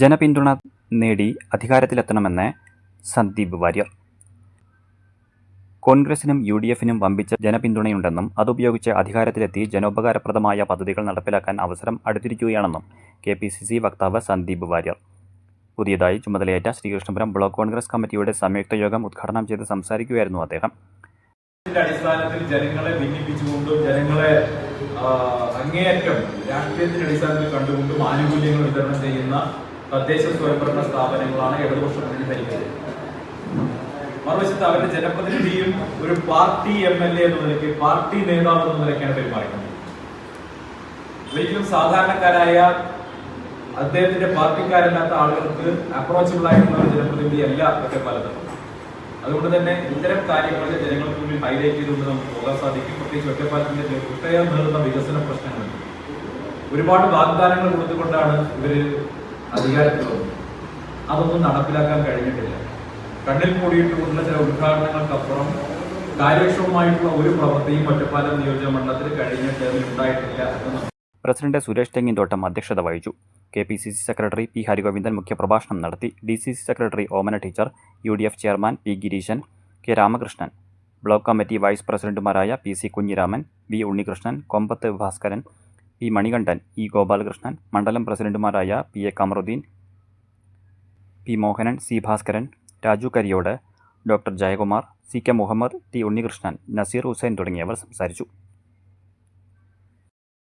ജനപിന്തുണ നേടി അധികാരത്തിലെത്തണമെന്ന് സന്ദീപ് വാര്യർ. കോൺഗ്രസിനും U D എഫിനും വമ്പിച്ച ജനപിന്തുണയുണ്ടെന്നും അതുപയോഗിച്ച് അധികാരത്തിലെത്തി ജനോപകാരപ്രദമായ പദ്ധതികൾ നടപ്പിലാക്കാൻ അവസരം അടുത്തിരിക്കുകയാണെന്നും കെ പി സി സി വക്താവ് സന്ദീപ് വാര്യർ. പുതിയതായി ചുമതലയേറ്റ ശ്രീകൃഷ്ണപുരം ബ്ലോക്ക് കോൺഗ്രസ് കമ്മിറ്റിയുടെ സംയുക്ത യോഗം ഉദ്ഘാടനം ചെയ്ത് സംസാരിക്കുകയായിരുന്നു അദ്ദേഹം. അടിസ്ഥാനത്തിൽ ജനങ്ങളെ ഭിന്നിപ്പിച്ചുകൊണ്ടും ജനങ്ങളെ അങ്ങേയറ്റം രാഷ്ട്രീയത്തിന്റെ അടിസ്ഥാനത്തിൽ കണ്ടുകൊണ്ടും ആനുകൂല്യങ്ങൾ വിതരണം ചെയ്യുന്ന തദ്ദേശ സ്വയംഭരണ സ്ഥാപനങ്ങളാണ് ഇടതുപക്ഷ മുന്നണി ഭരിക്കുന്നത്. മറുവശത്ത് അവരുടെ ജനപ്രതിനിധിയും ഒരു പാർട്ടി എം എൽ എ എന്ന നിലയ്ക്ക് പാർട്ടി നേതാവ് എന്ന നിലയ്ക്കാണ് പെരുമാറുന്നത് ഒരിക്കലും സാധാരണക്കാരായ അദ്ദേഹത്തിന്റെ പാർട്ടിക്കാരല്ലാത്ത ആളുകൾക്ക് അപ്രോച്ചബിൾ ആയിട്ടുള്ള ഒരു ജനപ്രതിനിധി അല്ല ഒറ്റപ്പാലത്ത് അതുകൊണ്ട് തന്നെ ഇത്തരം കാര്യങ്ങളെ ജനങ്ങൾക്ക് മുന്നിൽ ഹൈലൈറ്റ് ചെയ്തുകൊണ്ട് നമുക്ക് പോകാൻ സാധിക്കും. പ്രത്യേകിച്ച് ഒറ്റപ്പാലത്തിന്റെ ഒട്ടേറെ നേർന്ന വികസന പ്രശ്നങ്ങൾ. ഒരുപാട് വാഗ്ദാനങ്ങൾ കൊടുത്തുകൊണ്ടാണ് ഇവർ അധികാരത്തിൽ വന്നത് അതൊന്നും നടപ്പിലാക്കാൻ കഴിഞ്ഞിട്ടില്ല. കണ്ണിൽ കൂടിയിട്ടുള്ള ചില ഉദ്ഘാടനങ്ങൾക്കപ്പുറം കാര്യക്ഷമമായിട്ടുള്ള ഒരു പ്രവൃത്തിയും ഒറ്റപ്പാലം നിയോജക മണ്ഡലത്തിൽ കഴിഞ്ഞ ഉണ്ടായിട്ടില്ല പ്രസിഡന്റ് സുരേഷ് തെങ്ങിൻതോട്ടം അധ്യക്ഷത വഹിച്ചു. K P C C secretary P Harigovindan മുഖ്യപ്രഭാഷണം നടത്തി. D C C secretary Omana teacher U D F chairman P Gireeshan K Ramakrishnan. Block committee vice പ്രസിഡന്റുമാരായ P C Kunhiraman V Unnikrishnan Kombath Bhaskaran P Manikandan E Gopalakrishnan മണ്ഡലം പ്രസിഡന്റുമാരായ P A Kamaruddin P Mohanan C Bhaskaran Raju Kariyode doctor Jayakumar C K Muhammad T Unnikrishnan Naseer Hussain തുടങ്ങിയവർ സംസാരിച്ചു.